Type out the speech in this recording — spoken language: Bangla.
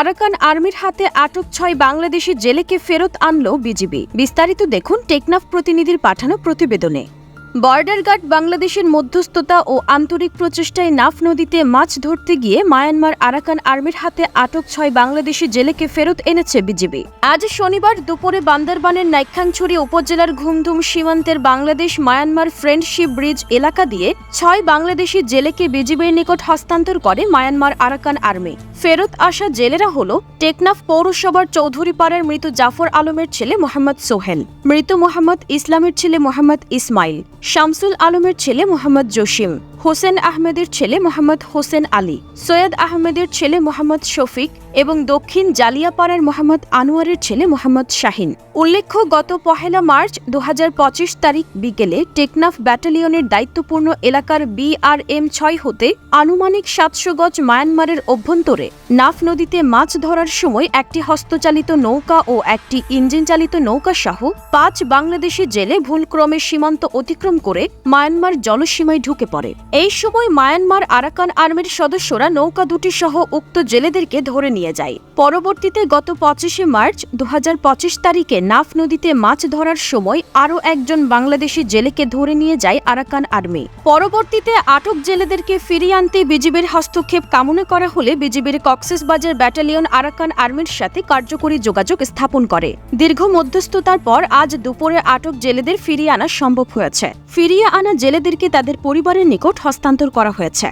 আরাকান আর্মির হাতে আটক ছয় বাংলাদেশি জেলেকে ফেরত আনল বিজিবি। বিস্তারিত দেখুন টেকনাফ প্রতিনিধির পাঠানো প্রতিবেদনে। বর্ডার গার্ড বাংলাদেশের মধ্যস্থতা ও আন্তরিক প্রচেষ্টায় নাফ নদীতে মাছ ধরতে গিয়ে মায়ানমার আরাকান আর্মির হাতে আটক ছয় বাংলাদেশি জেলেকে ফেরত এনেছে বিজিবি। আজ শনিবার দুপুরে বান্দরবানের নাইখাংছড়ি উপজেলার ঘুমধুম সীমান্তের বাংলাদেশ মায়ানমার ফ্রেন্ডশিপ ব্রিজ এলাকা দিয়ে ছয় বাংলাদেশি জেলেকে বিজিবির নিকট হস্তান্তর করে মায়ানমার আরাকান আর্মি। ফেরত আসা জেলেরা হল টেকনাফ পৌরসভার চৌধুরীপাড়ার মৃত জাফর আলমের ছেলে মোহাম্মদ সোহেল, মৃত মোহাম্মদ ইসলামের ছেলে মোহাম্মদ ইসমাইল, শামসুল আলমের ছেলে মোহাম্মদ জসিম। হোসেন আহমেদের ছেলে মোহাম্মদ হোসেন আলী, সৈয়দ আহমেদের ছেলে মোহাম্মদ শফিক এবং দক্ষিণ জালিয়াপাড়ার মোহাম্মদ আনোয়ারের ছেলে মোহাম্মদ শাহিন। উল্লেখ্য, গত পহেলা মার্চ দুহাজার পঁচিশ তারিখ বিকেলে টেকনাফ ব্যাটালিয়নের দায়িত্বপূর্ণ এলাকার বিআরএম ছয় হতে আনুমানিক সাতশো গজ মায়ানমারের অভ্যন্তরে নাফ নদীতে মাছ ধরার সময় একটি হস্তচালিত নৌকা ও একটি ইঞ্জিন চালিত নৌকা সহ পাঁচ বাংলাদেশি জেলে ভুলক্রমে সীমান্ত অতিক্রম করে মায়ানমার জলসীমায় ঢুকে পড়ে। এই সময় মায়ানমার আরাকান আর্মির সদস্যরা নৌকা দুটি সহ উক্ত জেলেদেরকে ধরে নিয়ে যায়। পরবর্তীতে গত পঁচিশে মার্চ দু হাজার পঁচিশ তারিখে নাফ নদীতে মাছ ধরার সময় আরও একজন বাংলাদেশি জেলেকে ধরে নিয়ে যায় আরাকান আর্মি। পরবর্তীতে আটক জেলেদেরকে ফিরিয়ে আনতে বিজিবির হস্তক্ষেপ কামনা করা হলে বিজিবির কক্সেসবাজার ব্যাটালিয়ন আরাকান আর্মির সাথে কার্যকরী যোগাযোগ স্থাপন করে। দীর্ঘ মধ্যস্থতার পর আজ দুপুরে আটক জেলেদের ফিরিয়ে আনা সম্ভব হয়েছে। ফিরিয়ে আনা জেলেদেরকে তাদের পরিবারের নিকট হস্তান্তর করা হয়েছে।